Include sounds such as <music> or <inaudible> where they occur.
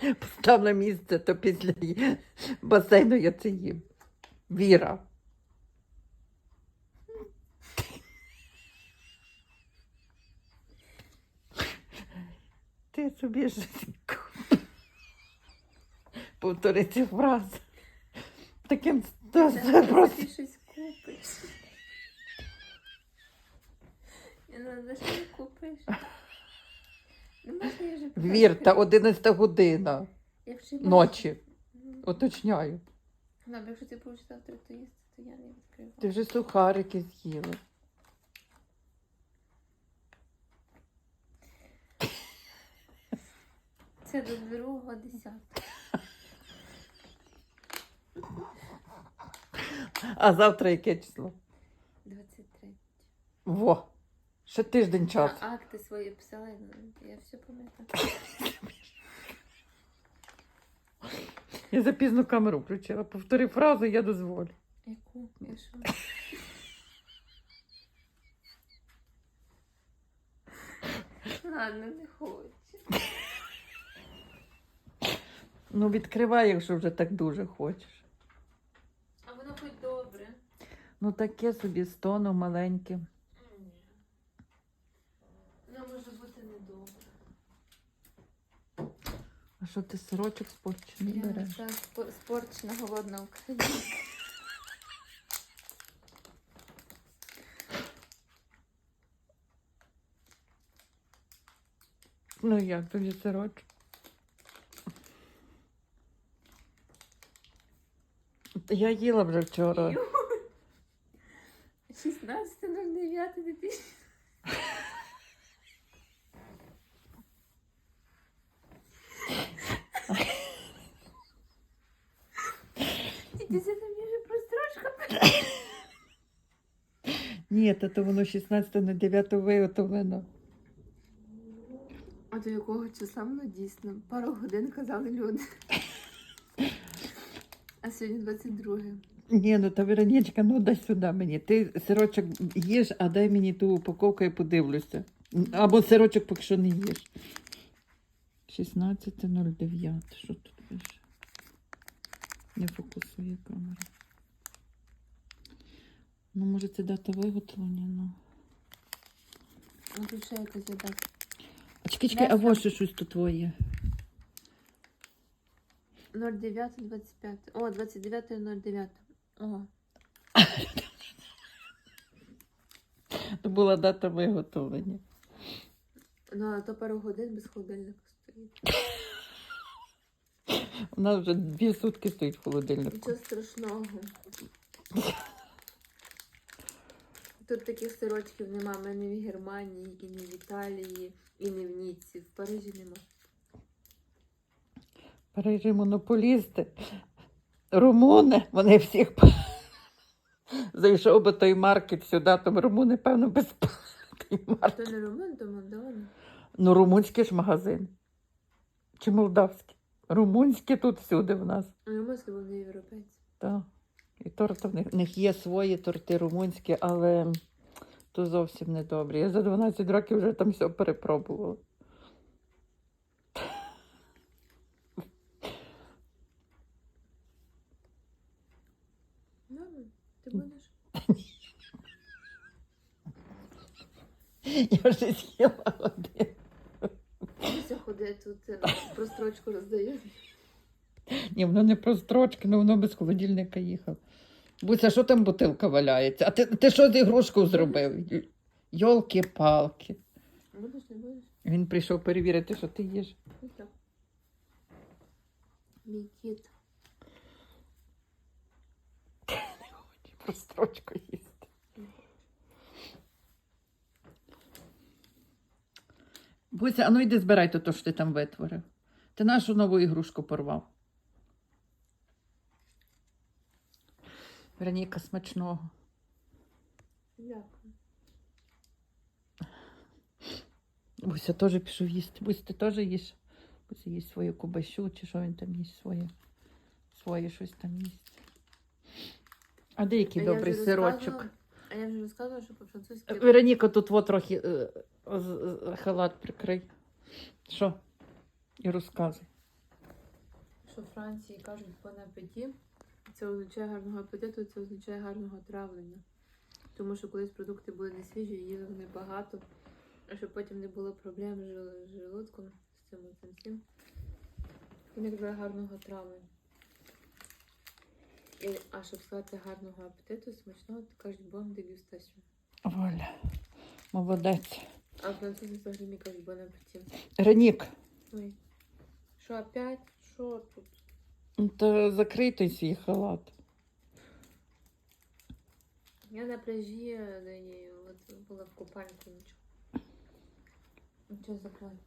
Постав на місце, то після басейну я це їм. Віра. Ти собі ж повтори цю фразу. Таким просто. Щось купиш. Я надо що купиш. Не можна я вже Вір, та 11 година Якщо ночі. Уточняю. Ну, якщо ти завтра то їсти, то я не відкриваю. Ти вже сухарики з'їла. Це до другого десятка. А завтра яке число? 23. Во. Ще тиждень Я часу. акти свої писала, ну, я все пам'ятаю. Я запізно камеру включила. Повтори фразу, я дозволю. Яку? Я що? Ладно, не хочу. Ну, відкривай, якщо вже так дуже хочеш. А воно хоч добре. Ну, таке собі стону маленьке. Може бути недобре. А що ти сирочок спорчений Я береш? це спо- спорчена голодна Україна. Ну як тобі сирочок? Я їла вже вчора. 16.09.2000. Тільки це там вже прострочка. Ні, то, то воно 16 на 9 виготовлено. А до якого числа воно дійсно? Пару годин казали люди. А сьогодні 22. Ні, ну та Веронічка, ну дай сюди мені. Ти сирочок їж, а дай мені ту упаковку і подивлюся. Або сирочок поки що не їж. 16.09. Що тут пише? Не фокусує камера. Ну, може, це дата виготовлення, ну. Ну тут ще якось є так. А чекай, чекай, а ось ще щось тут твоє. 09.25. О, 29.09. О, То була дата виготовлення. ну а то пару годин без холодильника стоїть. У нас вже дві сутки стоїть в холодильнику. Нічого страшного. Тут таких сирочків нема. В мене в Германії, і не в Італії, і не в Ніці. В Парижі нема. Парижі монополісти, румуни, вони всіх <laughs> зайшов би той маркет сюди, там румуни, певно, То маркет. не Румун, то Молдаван. Ну, румунський ж магазин. Чи молдавський? Румунські тут всюди в нас. Румунські, вони європейці. Так. І торти в них, в них є свої торти румунські, але то зовсім не добре. Я за 12 років вже там все перепробувала. Ну, ти будеш? Я вже з'їла один. Дивися ходи тут е, прострочку роздає. <laughs> Ні, воно не про строчки, ну воно без холодильника їхало. Буся, що там бутилка валяється? А ти, ти що з ігрушкою зробив? Йолки-палки. Будеш, не будеш? Він прийшов перевірити, що ти їш. Ну. Мій кіт. Про строчку їсти. Буся, а ну йди збирай то, що ти там витворив. Ти нашу нову ігрушку порвав. Вероніка смачного. Дякую. Буся теж пішов їсти. Буся, ти теж їш? Буся їсть свою кубасю, чи що він там їсть своє, своє щось там їсть. А де який добрий сирочок? А я вже розказувала, що по-французьки. Вероніка, тут от трохи е, халат прикрий. Що? І розказуй. що в Франції кажуть bon appétit, це означає гарного апетиту, це означає гарного травлення. Тому що колись продукти були не свіжі, їли вони багато, а щоб потім не було проблем з желудком, з цим цим цим. Вони кажуть гарного травлення. І, а щоб сказати гарного апетиту, смачного, то кажуть bon dégustation. Валя, молодець. А французи взагалі не кажуть bon appétit. Ранік, Ой. Що опять? Що тут? Ну, закритий свій халат. Я на пляжі до неї, от була в купальнику нічого. Нічого закладно.